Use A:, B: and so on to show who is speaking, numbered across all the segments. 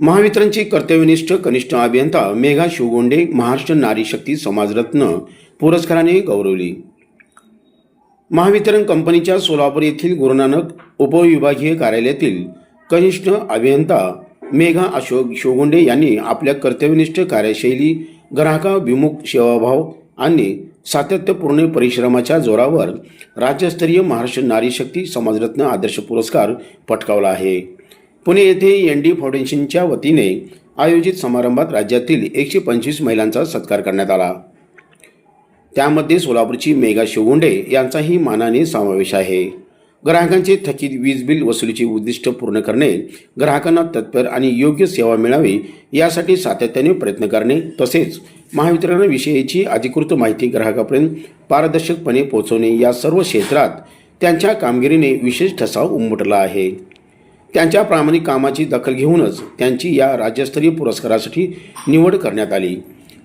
A: महावितरणचे कर्तव्यनिष्ठ कनिष्ठ अभियंता मेघा शिवगोंडे महाराष्ट्र नारी शक्ती समाजरत्न पुरस्काराने गौरवली. महावितरण कंपनीच्या सोलापूर येथील गुरुनानक उपविभागीय कार्यालयातील कनिष्ठ अभियंता मेघा अशोक शिवगोंडे यांनी आपल्या कर्तव्यनिष्ठ कार्यशैली ग्राहकाभिमुख सेवाभाव आणि सातत्यपूर्ण परिश्रमाच्या जोरावर राज्यस्तरीय महाराष्ट्र नारी शक्ती समाजरत्न आदर्श पुरस्कार पटकावला आहे. पुणे येथे एन डी फाउंडेशनच्या वतीने आयोजित समारंभात राज्यातील एकशे पंचवीस महिलांचा सत्कार करण्यात आला. त्यामध्ये सोलापूरची मेघा शिवगुंडे यांचाही मानाने समावेश आहे. ग्राहकांचे थकीत वीज बिल वसुलीचे उद्दिष्ट पूर्ण करणे ग्राहकांना तत्पर आणि योग्य सेवा मिळावी यासाठी सातत्याने प्रयत्न करणे तसेच महावितरणाविषयीची अधिकृत माहिती ग्राहकापर्यंत पारदर्शकपणे पोहोचवणे या सर्व क्षेत्रात त्यांच्या कामगिरीने विशेष ठसा उमटला आहे. त्यांच्या प्रामाणिक कामाची दखल घेऊनच त्यांची या राज्यस्तरीय पुरस्कारासाठी निवड करण्यात आली.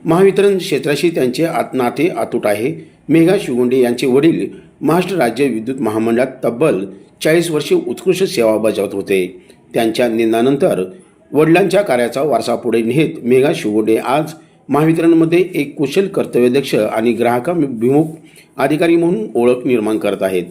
A: महावितरण क्षेत्राशी त्यांचे आत नाते आतूट आहे. मेघा शिवगुंडे यांचे वडील महाराष्ट्र राज्य विद्युत महामंडळात तब्बल चाळीस वर्षे उत्कृष्ट सेवा बजावत होते. त्यांच्या निधनानंतर वडिलांच्या कार्याचा वारसा पुढे नेत मेघा शिवगुंडे आज महावितरणमध्ये एक कुशल कर्तव्यदक्ष आणि ग्राहकाभिमुख अधिकारी म्हणून ओळख निर्माण करत आहेत.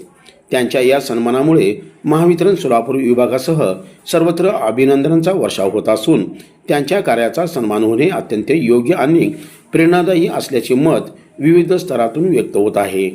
A: त्यांच्या या सन्मानामुळे महावितरण सोलापूर विभागासह सर्वत्र अभिनंदनांचा वर्षाव होत असून त्यांच्या कार्याचा सन्मान होणे अत्यंत योग्य आणि प्रेरणादायी असल्याचे मत विविध स्तरातून व्यक्त होत आहे.